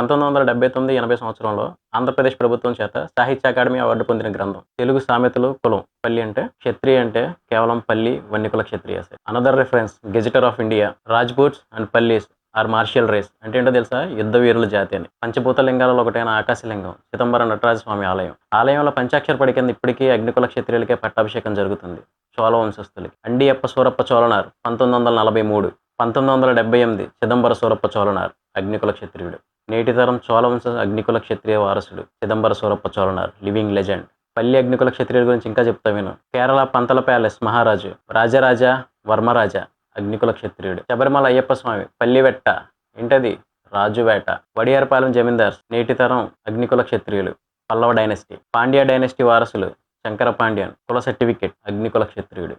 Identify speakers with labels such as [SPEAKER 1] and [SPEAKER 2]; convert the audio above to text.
[SPEAKER 1] పంతొమ్మిది వందల డెబ్బై తొమ్మిది ఎనభై సంవత్సరంలో ఆంధ్రప్రదేశ్ ప్రభుత్వం చేత సాహిత్య అకాడమీ అవార్డు పొందిన గ్రంథం తెలుగు సామెతలు కులం పల్లి అంటే క్షత్రియ అంటే కేవలం Palli Vannikula Kshatriya another reference gazetteer of India Rajputs and Pallis are martial race అంటే ఏంటో తెలుసా? యుద్ధ వీరుల జాతి అని. పంచభూత లింగాలలో ఒకటైన ఆకాశలింగం చిదంబరం నటరాజ స్వామి ఆలయం. ఆలయంలో పంచాక్షర పడి కింద ఇప్పటికీ అగ్నికుల క్షత్రియులకే పట్టాభిషేకం జరుగుతుంది. చోళ వంశస్థులకి. అండియప్ప సూరప్ప చోళనార్ పంతొమ్మిది వందల నలభై మూడు పంతొమ్మిది వందల డెబ్బై ఎనిమిది చిదంబర సూరప్ప చోళనార్ అగ్నికుల క్షత్రియుడు. నేటి తరం అగ్నికుల క్షత్రియ వారసుడు చిదంబర సూరప్ప చోళనార్ లివింగ్ లెజెండ్. పల్లి అగ్నికుల క్షత్రియుల గురించి ఇంకా చెప్తా విను. కేరళ పంతల ప్యాలెస్ మహారాజు రాజరాజా వర్మరాజా అగ్నికుల క్షత్రియుడు. శబరిమల అయ్యప్ప స్వామి పల్లివెట్ట. ఏంటది? రాజువేట. వడియారపాలెం జమీందార్స్ నేటి తరం అగ్నికుల క్షత్రియులు. పల్లవ డైనస్టీ. పాండ్య డైనస్టీ వారసులు శంకర పాండ్యన్. కుల సర్టిఫికెట్ అగ్నికుల క్షత్రియుడు.